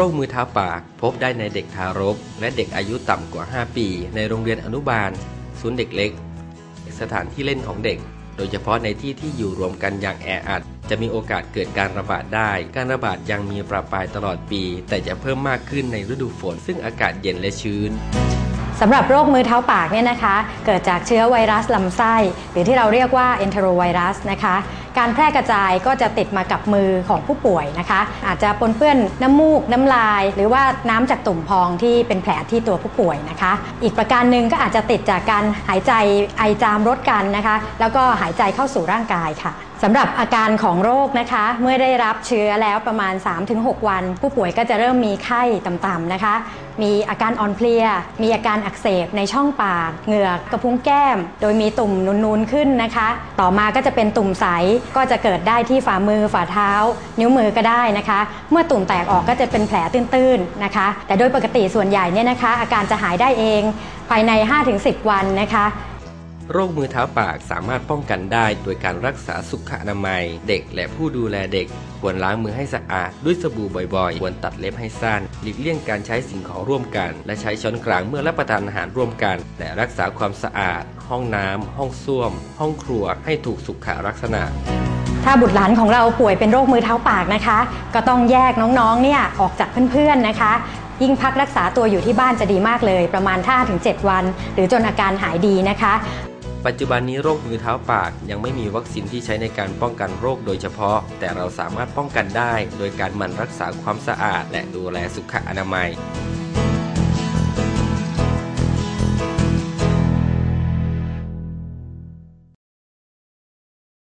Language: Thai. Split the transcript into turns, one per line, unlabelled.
รคมือเท้าปาก พบได้ในเด็กทารก และเด็กอายุต่ำกว่า 5 ปี ในโรงเรียนอนุบาลศูนย์เด็กเล็ก สถานที่เล่นของเด็ก โดยเฉพาะในที่ที่อยู่รวมกันอย่างแออัด จะมีโอกาสเกิดการระบาดได้ การระบาดยังมีประปรายตลอดปี แต่จะเพิ่มมากขึ้นในฤดูฝน ซึ่งอากาศเย็นและชื้น
สำหรับโรคมือเท้าปากเนี่ยนะคะ เกิดจากเชื้อไวรัสลำไส้ หรือที่เราเรียกว่า enterovirus นะคะ การแพร่กระจายก็จะติดมากับมือของผู้ป่วยนะคะ อาจจะปนเปื้อนน้ำมูก น้ำลาย หรือว่าน้ำจากตุ่มพองที่เป็นแผลที่ตัวผู้ป่วยนะคะ อีกประการหนึ่งก็อาจจะติดจากการหายใจไอจามรดกันนะคะ แล้วก็หายใจเข้าสู่ร่างกายค่ะสำหรับอาการของโรคนะคะ เมื่อได้รับเชื้อแล้วประมาณ 3-6 วัน ผู้ป่วยก็จะเริ่มมีไข้ต่ำๆนะคะ มีอาการอ่อนเพลีย มีอาการอักเสบในช่องปาก เหงือก กระพุ้งแก้ม โดยมีตุ่มนูนๆขึ้นนะคะ ต่อมาก็จะเป็นตุ่มใสก็จะเกิดได้ที่ฝ่ามือฝ่าเท้า นิ้วมือก็ได้นะคะ เมื่อตุ่มแตกออกก็จะเป็นแผลตื้นๆนะคะ แต่โดยปกติส่วนใหญ่เนี่ยนะคะ อาการจะหายได้เองภายใน 5-10 วันนะคะ
โรคมือเท้าปากสามารถป้องกันได้โดยการรักษาสุขอนามัย เด็กและผู้ดูแลเด็ก ควรล้างมือให้สะอาดด้วยสบู่บ่อยๆ ควรตัดเล็บให้สั้น หลีกเลี่ยงการใช้สิ่งของร่วมกัน และใช้ช้อนกลางเมื่อรับประทานอาหารร่วมกัน และรักษาความสะอาด ห้องน้ำห้องส้วม ห้องครัวให้ถูกสุขลักษณะ
ถ้าบุตรหลานของเราป่วยเป็นโรคมือเท้าปากนะคะ ก็ต้องแยกน้องๆ เนี่ยออกจากเพื่อนๆ นะคะ ยิ่งพักรักษาตัวอยู่ที่บ้านจะดีมากเลย ประมาณ5-7วัน หรือจนอาการหายดีนะคะ
ปัจจุบันนี้โรคมือเท้าปากยังไม่มีวัคซีนที่ใช้ในการป้องกันโรคโดยเฉพาะ แต่เราสามารถป้องกันได้ โดยการหมั่นรักษาความสะอาด และดูแลสุขอนามัย